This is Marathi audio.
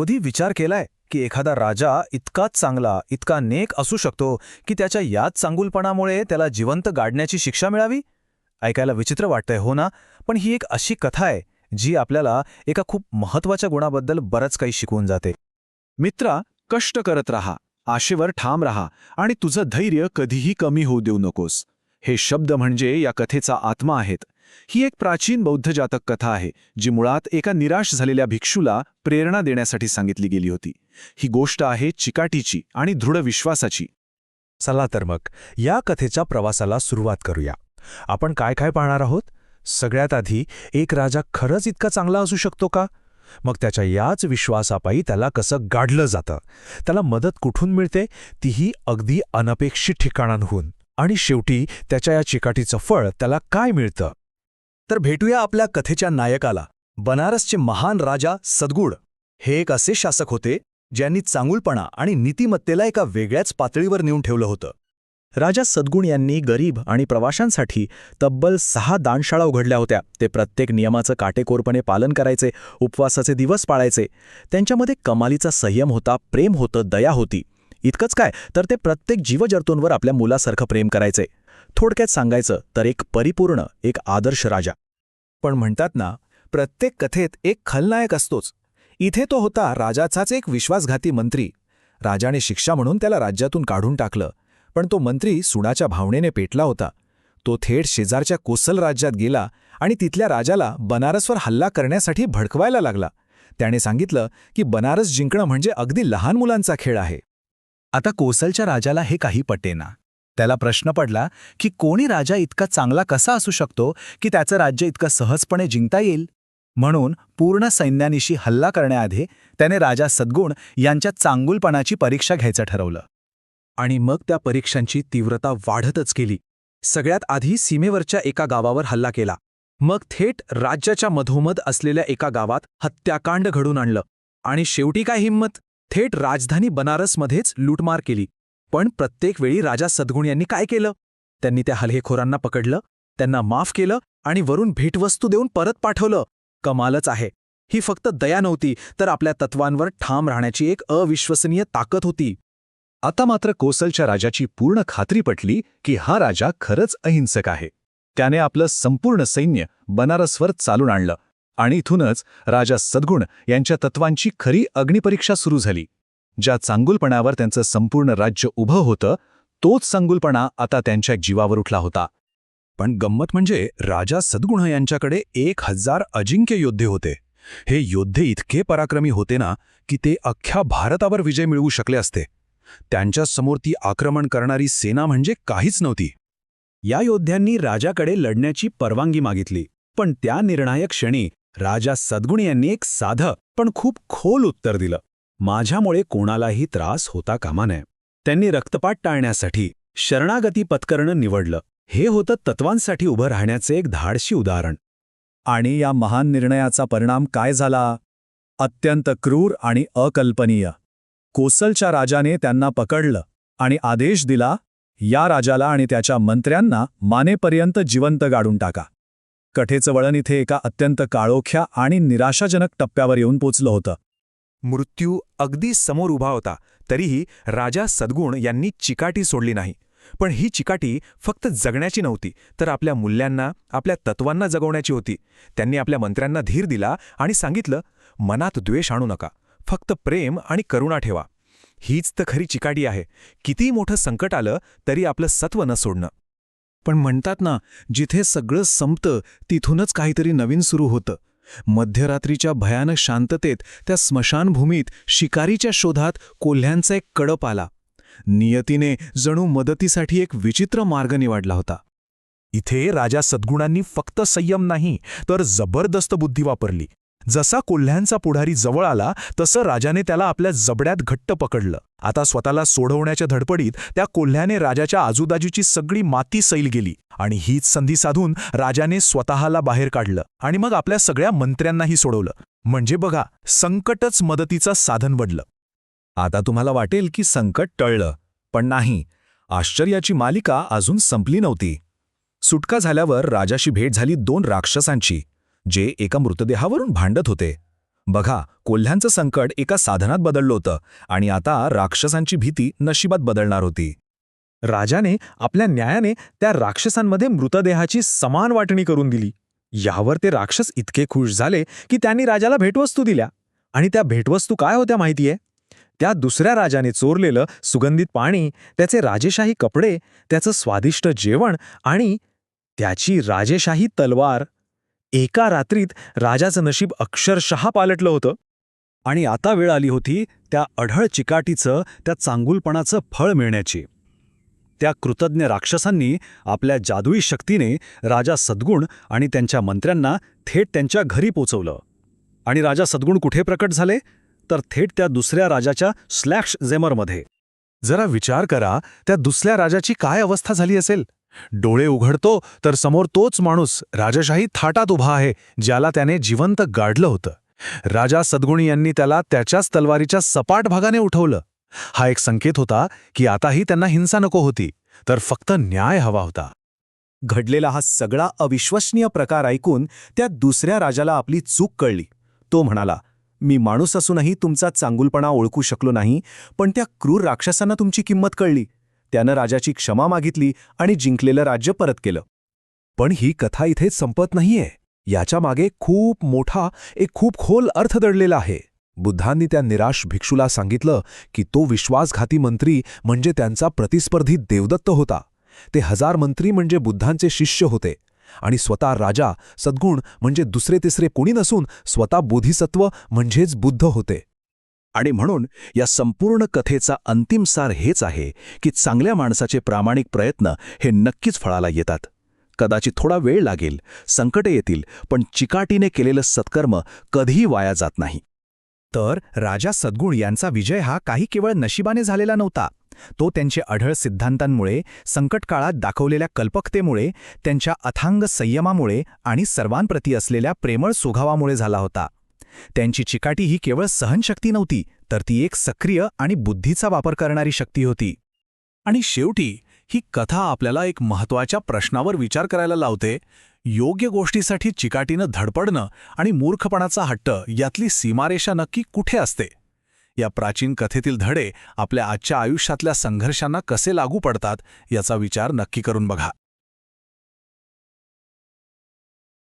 कधी विचार केलाय की एखादा राजा इतकाच चांगला इतका नेक असू शकतो की त्याच्या याच चांगुलपणामुळे त्याला जिवंत गाडण्याची शिक्षा मिळावी? ऐकायला विचित्र वाटतंय हो ना? पण ही एक अशी कथा आहे जी आपल्याला एका खूप महत्त्वाच्या गुणाबद्दल बरंच काही शिकवून जाते. मित्रा कष्ट करत राहा आशेवर ठाम राहा आणि तुझं धैर्य कधीही कमी होऊ देऊ नकोस. हे शब्द म्हणजे या कथेचा आत्मा आहेत. ही एक प्राचीन बौद्ध जातक कथा आहे जी मुळात एका निराश झालेल्या भिक्षूला प्रेरणा देण्यासाठी सांगितली गेली होती. ही गोष्ट आहे चिकाटीची आणि दृढ विश्वासाची. चला तर मग या कथेच्या प्रवासाला सुरुवात करूया. आपण काय काय पाहणार आहोत? सगळ्यात आधी एक राजा खरंच इतका चांगला असू शकतो का? मग त्याच्या याच विश्वासापायी त्याला कसं गाडलं जातं? त्याला मदत कुठून मिळते? तीही अगदी अनपेक्षित ठिकाणांहून. आणि शेवटी त्याच्या या चिकाटीचं फळ त्याला काय मिळतं? तर भेटूया आपल्या कथेच्या नायकाला. बनारसचे महान राजा सद्गुड हे एक असे शासक होते ज्यांनी चांगुलपणा आणि नीतिमत्तेला एका वेगळ्याच पातळीवर नेऊन ठेवलं होतं. राजा सद्गुण यांनी गरीब आणि प्रवाशांसाठी तब्बल सहा दानशाळा उघडल्या होत्या. ते प्रत्येक नियमाचं काटेकोरपणे पालन करायचे उपवासाचे दिवस पाळायचे. त्यांच्यामध्ये कमालीचा संयम होता प्रेम होतं दया होती. इतकंच काय तर ते प्रत्येक जीवजर्तूंवर आपल्या मुलासारखं प्रेम करायचे. थोडक्यात सांगायचं तर एक परिपूर्ण एक आदर्श राजा. पण म्हणतात ना प्रत्येक कथेत एक खलनायक असतोच. इथे तो होता राजाचाच एक विश्वासघाती मंत्री. राजाने शिक्षा म्हणून त्याला राज्यातून काढून टाकलं पण तो मंत्री सुडाच्या भावनेने पेटला होता. तो थेट शेजारच्या कोसल राज्यात गेला आणि तिथल्या राजाला बनारसवर हल्ला करण्यासाठी भडकवायला लागला. त्याने सांगितलं की बनारस जिंकणं म्हणजे अगदी लहान मुलांचा खेळ आहे. आता कोसलच्या राजाला हे काही पटेना. त्याला प्रश्न पडला की कोणी राजा इतका चांगला कसा असू शकतो की त्याचं राज्य इतकं सहजपणे जिंकता येईल? म्हणून पूर्ण सैन्यानिशी हल्ला करण्याआधी त्याने राजा सद्गुण यांच्या चांगुलपणाची परीक्षा घ्यायचं ठरवलं. आणि मग त्या परीक्षांची तीव्रता वाढतच गेली. सगळ्यात आधी सीमेवरच्या एका गावावर हल्ला केला. मग थेट राज्याच्या मधोमध असलेल्या एका गावात हत्याकांड घडून आणलं. आणि शेवटी काय हिंमत? थेट राजधानी बनारसमध्येच लूटमार केली. पण प्रत्येक वेळी राजा सद्गुण यांनी काय केलं? त्यांनी त्या हल्लेखोरांना पकडलं त्यांना माफ केलं आणि वरून भेटवस्तू देऊन परत पाठवलं. कमालच आहे. ही फक्त दया नव्हती तर आपल्या तत्वांवर ठाम राहण्याची एक अविश्वसनीय ताकद होती. आता मात्र कोसलच्या राजाची पूर्ण खात्री पटली की हा राजा खरंच अहिंसक आहे. त्याने आपलं संपूर्ण सैन्य बनारसवर चालून आणलं आणि इथूनच राजा सद्गुण यांच्या तत्वांची खरी अग्निपरीक्षा सुरू झाली. ज्या चांगुलपणावर त्यांचं संपूर्ण राज्य उभं होतं तोच चांगुलपणा आता त्यांच्या जीवावर उठला होता. पण गंमत म्हणजे राजा सद्गुण यांच्याकडे एक हजार अजिंक्य योद्धे होते. हे योद्धे इतके पराक्रमी होते ना की ते अख्ख्या भारतावर विजय मिळवू शकले असते. त्यांच्यासमोर ती आक्रमण करणारी सेना म्हणजे काहीच नव्हती. या योद्ध्यांनी राजाकडे लढण्याची परवानगी मागितली. पण त्या निर्णायक क्षणी राजा सद्गुण यांनी एक साधं पण खूप खोल उत्तर दिलं. माझ्यामुळे कोणालाही त्रास होता कामा नये. त्यांनी रक्तपात टाळण्यासाठी शरणागती पत्करणं निवडलं. हे होतं तत्वांसाठी उभं राहण्याचे एक धाडशी उदाहरण. आणि या महान निर्णयाचा परिणाम काय झाला? अत्यंत क्रूर आणि अकल्पनीय. कोसलच्या राजाने त्यांना पकडलं आणि आदेश दिला या राजाला आणि त्याच्या मंत्र्यांना मानेपर्यंत जिवंत गाडून टाका. कथेचं वळण इथे एका अत्यंत काळोख्या आणि निराशाजनक टप्प्यावर येऊन पोचलं होतं. मृत्यू अगदी समोर उभा होता तरीही राजा सद्गुण यांनी चिकाटी सोडली नाही. पण ही चिकाटी फक्त जगण्याची नव्हती तर आपल्या मूल्यांना आपल्या तत्वांना जगवण्याची होती. त्यांनी आपल्या मंत्र्यांना धीर दिला आणि सांगितलं मनात द्वेष आणू नका फक्त प्रेम आणि करुणा ठेवा. हीच तर खरी चिकाटी आहे. कितीही मोठं संकट आलं तरी आपलं सत्व न सोडणं. पण म्हणतात ना जिथे सगळं संपतं तिथूनच काहीतरी नवीन सुरू होतं. मध्यरात्रीच्या भयानक शांततेत त्या स्मशानभूमीत शिकारीच्या शोधात कोल्ह्यांचा एक कडप आला. नियतीने जणू मदतीसाठी एक विचित्र मार्ग निवडला होता. इथे राजा सद्गुणांनी फक्त संयम नाही तर जबरदस्त बुद्धी वापरली. जसा कोल्ह्यांचा पुढारी जवळ आला तसं राजाने त्याला आपल्या जबड्यात घट्ट पकडलं. आता स्वतःला सोडवण्याच्या धडपडीत त्या कोल्ह्याने राजाच्या आजूबाजूची सगळी माती सैल गेली आणि हीच संधी साधून राजाने स्वतःला बाहेर काढलं आणि मग आपल्या सगळ्या मंत्र्यांनाही सोडवलं. म्हणजे बघा संकटच मदतीचं साधन बनलं. आता तुम्हाला वाटेल की संकट टळलं पण नाही. आश्चर्याची मालिका अजून संपली नव्हती. सुटका झाल्यावर राजाशी भेट झाली दोन राक्षसांची जे एका मृतदेहावरून भांडत होते. बघा कोल्ह्यांचं संकट एका साधनात बदललं होतं आणि आता राक्षसांची भीती नशिबात बदलणार होती. राजाने आपल्या न्यायाने त्या राक्षसांमध्ये मृतदेहाची समान वाटणी करून दिली. यावर ते राक्षस इतके खुश झाले की त्यांनी राजाला भेटवस्तू दिल्या. आणि त्या भेटवस्तू काय होत्या माहितीये? त्या दुसऱ्या राजाने चोरलेलं सुगंधित पाणी त्याचे राजेशाही कपडे त्याचं स्वादिष्ट जेवण आणि त्याची राजेशाही तलवार एका रात्रीत राजाचं नशीब अक्षरशः पालटलं होतं. आणि आता वेळ आली होती त्या अढळ चिकाटीचं त्या चांगुलपणाचं फळ मिळण्याची. त्या कृतज्ञ राक्षसांनी आपल्या जादुई शक्तीने राजा सद्गुण आणि त्यांच्या मंत्र्यांना थेट त्यांच्या घरी पोचवलं. आणि राजा सद्गुण कुठे प्रकट झाले? तर थेट त्या दुसऱ्या राजाच्या स्लॅक्श जेमरमध्ये. जरा विचार करा त्या दुसऱ्या राजाची काय अवस्था झाली असेल? डोळे उघडतो तर समोर तोच माणूस राजशाही थाटात उभा आहे ज्याला त्याने जिवंत गाडलं होतं. राजा सद्गुणी यांनी त्याला त्याच्याच तलवारीच्या सपाट भागाने उठवलं. हा एक संकेत होता की आताही त्यांना हिंसा नको होती तर फक्त न्याय हवा होता. घडलेला हा सगळा अविश्वसनीय प्रकार ऐकून त्या दुसऱ्या राजाला आपली चूक कळली. तो म्हणाला मी माणूस असूनही तुमचा चांगुलपणा ओळखू शकलो नाही पण त्या क्रूर राक्षसांना तुमची किंमत कळली. त्यानं राजाची क्षमा मागितली आणि जिंकलेलं राज्य परत केलं. पण ही कथा इथेच संपत नाहीये. याच्या मागे खूप मोठा एक खूप खोल अर्थ दडलेला आहे. बुद्धांनी त्या निराश भिक्षूला सांगितलं की तो विश्वासघाती मंत्री म्हणजे त्यांचा प्रतिस्पर्धी देवदत्त होता. ते हजार मंत्री म्हणजे बुद्धांचे शिष्य होते. आणि स्वतः राजा सद्गुण म्हणजे दुसरे तिसरे कोणी नसून स्वतः बोधिसत्व म्हणजेच बुद्ध होते. आणि म्हणून या संपूर्ण कथेचा अंतिम सार हेच आहे की चांगल्या माणसाचे प्रामाणिक प्रयत्न हे नक्कीच फळाला येतात. कदाचित थोडा वेळ लागेल संकटे येतील पण चिकाटीने केलेलं सत्कर्म कधीही वाया जात नाही. तर राजा सद्गुण यांचा विजय हा काही केवळ नशिबाने झालेला नव्हता. तो त्यांचे अढळ सिद्धांतांमुळे संकटकाळात दाखवलेल्या कल्पकतेमुळे त्यांच्या अथांग संयमामुळे आणि सर्वांप्रती असलेल्या प्रेमळ स्वभावामुळे झाला होता. त्यांची चिकाटी ही केवळ सहनशक्ती नव्हती तर ती एक सक्रिय आणि बुद्धीचा वापर करणारी शक्ती होती. आणि शेवटी ही कथा आपल्याला एक महत्त्वाच्या प्रश्नावर विचार करायला लावते. योग्य गोष्टीसाठी चिकाटीनं धडपडणं आणि मूर्खपणाचा हट्ट यातली सीमारेषा नक्की कुठे असते? या प्राचीन कथेतील धडे आपल्या आजच्या आयुष्यातल्या संघर्षांना कसे लागू पडतात याचा विचार नक्की करून बघा.